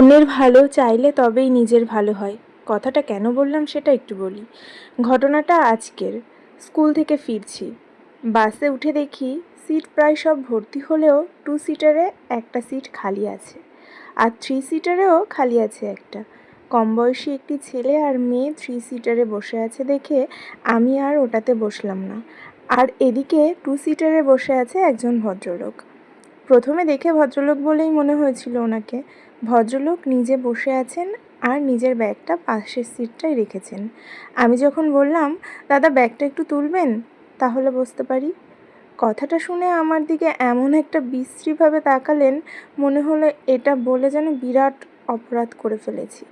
অন্যের ভালো চাইলে তবেই নিজের ভালো হয়। কথাটা কেন বললাম সেটা একটু বলি। ঘটনাটা আজকের। স্কুল থেকে ফিরছি। বাসে উঠে দেখি সিট প্রায় সব ভর্তি হলেও টু সিটারে একটা সিট খালি আছে। আর থ্রি সিটারেও খালি আছে একটা। কম বয়সী একটি ছেলে আর মেয়ে থ্রি সিটারে বসে আছে দেখে আমি আর ওটাতে বসলাম না। আর এদিকে টু সিটারে বসে আছে একজন ভদ্রলোক। প্রথমে দেখে ভদ্রলোক বলেই মনে হয়েছিল ওনাকে। ভদ্রলোক নিজে বসে আছেন আর নিজের ব্যাগটা পাশের সিটটায় রেখেছেন। আমি যখন বললাম, দাদা, ব্যাগটা একটু তুলবেন? তাহলে বসতে পারি। কথাটা শুনে আমার দিকে এমন একটা বিশ্রীভাবে তাকালেন, মনে হলো এটা বলে যেন বিরাট অপরাধ করে ফেলেছি।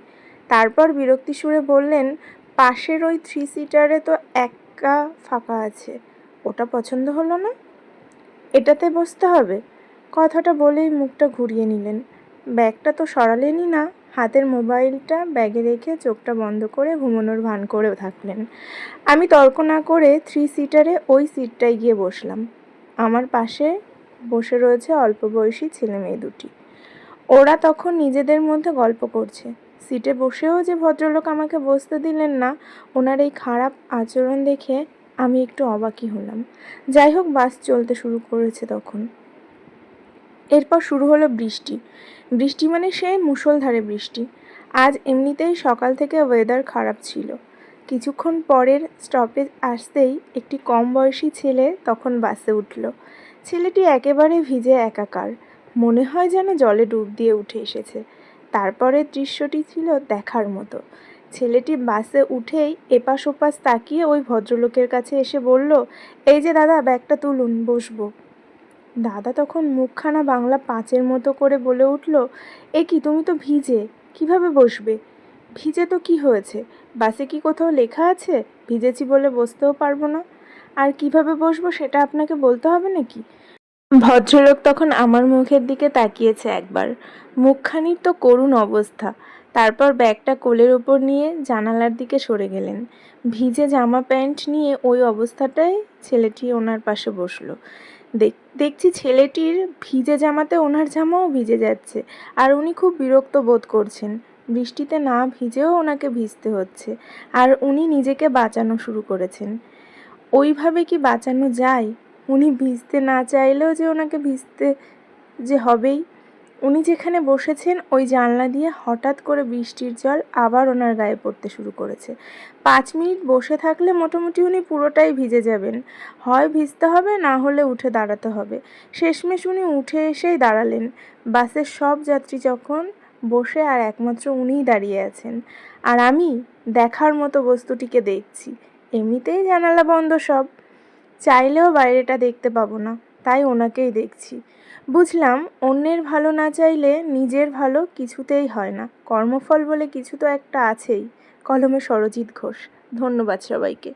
তারপর বিরক্তি সুরে বললেন, পাশের ওই থ্রি সিটারে তো একা ফাঁকা আছে, ওটা পছন্দ হলো না? এটাতে বসতে হবে? কথাটা বলেই মুখটা ঘুরিয়ে নিলেন। ব্যাগটা তো সরালেনই না। হাতের মোবাইলটা ব্যাগে রেখে চোখটা বন্ধ করে ঘুমানোর ভান করেও থাকলেন। আমি তর্ক না করে থ্রি সিটারে ওই সিটটায় গিয়ে বসলাম। আমার পাশে বসে রয়েছে অল্প বয়সী ছেলে মেয়ে দুটি। ওরা তখন নিজেদের মধ্যে গল্প করছে। সিটে বসেও যে ভদ্রলোক আমাকে বসতে দিলেন না, ওনার এই খারাপ আচরণ দেখে আমি একটু অবাকই হলাম। যাই হোক, বাস চলতে শুরু করেছে তখন। এরপর শুরু হলো বৃষ্টি। বৃষ্টি মানে সেই মুষলধারে বৃষ্টি। আজ এমনিতেই সকাল থেকে ওয়েদার খারাপ ছিল। কিছুক্ষণ পরের স্টপেজ আসতেই একটি কম বয়সী ছেলে তখন বাসে উঠল। ছেলেটি একেবারে ভিজে একাকার। মনে হয় যেন জলে ডুব দিয়ে উঠে এসেছে। তারপরের দৃশ্যটি ছিল দেখার মতো। ছেলেটি বাসে উঠেই এপাশ ওপাশ তাকিয়ে ওই ভদ্রলোকের কাছে এসে বলল, এই যে দাদা, ব্যাগটা তুলুন, বসবো। দাদা তখন মুখখানা বাংলা পাঁচের মতো করে বলে উঠল, এ কি, তুমি তো ভিজে, কীভাবে বসবে? ভিজে তো কি হয়েছে? বাসে কি কোথাও লেখা আছে? ভিজেছি বলে বসতেও পারব না। আর কীভাবে বসবো সেটা আপনাকে বলতে হবে নাকি? ভদ্রলোক তখন আমার মুখের দিকে তাকিয়েছে একবার। মুখখানির তো করুণ অবস্থা। তারপর ব্যাগটা কোলের ওপর নিয়ে জানালার দিকে সরে গেলেন। ভিজে জামা প্যান্ট নিয়ে ওই অবস্থাটায় ছেলেটি ওনার পাশে বসল। দেখছি ছেলেটির ভিজে জামাতে ওনার জামাও ভিজে যাচ্ছে আর উনি খুব বিরক্ত বোধ করছেন। বৃষ্টিতে না ভিজেও ওনাকে ভিজতে হচ্ছে আর উনি নিজেকে বাঁচানো শুরু করেছেন। ওইভাবে কি বাঁচানো যায়? উনি ভিজতে না চাইলেও যে ওনাকে ভিজতে যে হবেই? উনি যেখানে বসেছেন, ওই জানলা দিয়ে হঠাৎ করে বৃষ্টির জল আবার ওনার গায়ে পড়তে শুরু করেছে। পাঁচ মিনিট বসে থাকলে মোটামুটি উনি পুরোটাই ভিজে যাবেন। হয় ভিজতে হবে, না হলে উঠে দাঁড়াতে হবে। শেষমেশ উনি উঠে এসেই দাঁড়ালেন। বাসের সব যাত্রী যখন বসে, আর একমাত্র উনিই দাঁড়িয়ে আছেন। আর আমি দেখার মতো বস্তুটিকে দেখছি। এমনিতেই জানালা বন্ধ সব। চাইলেও বাইরেটা দেখতে পাবো না, তাই ওনাকেই দেখছি। বুঝলাম, অন্যের ভালো না চাইলে নিজের ভালো কিছুতেই হয় না। কর্মফল বলে কিছু তো একটা আছেই। কলমে সরজিৎ ঘোষ। ধন্যবাদ সবাইকে।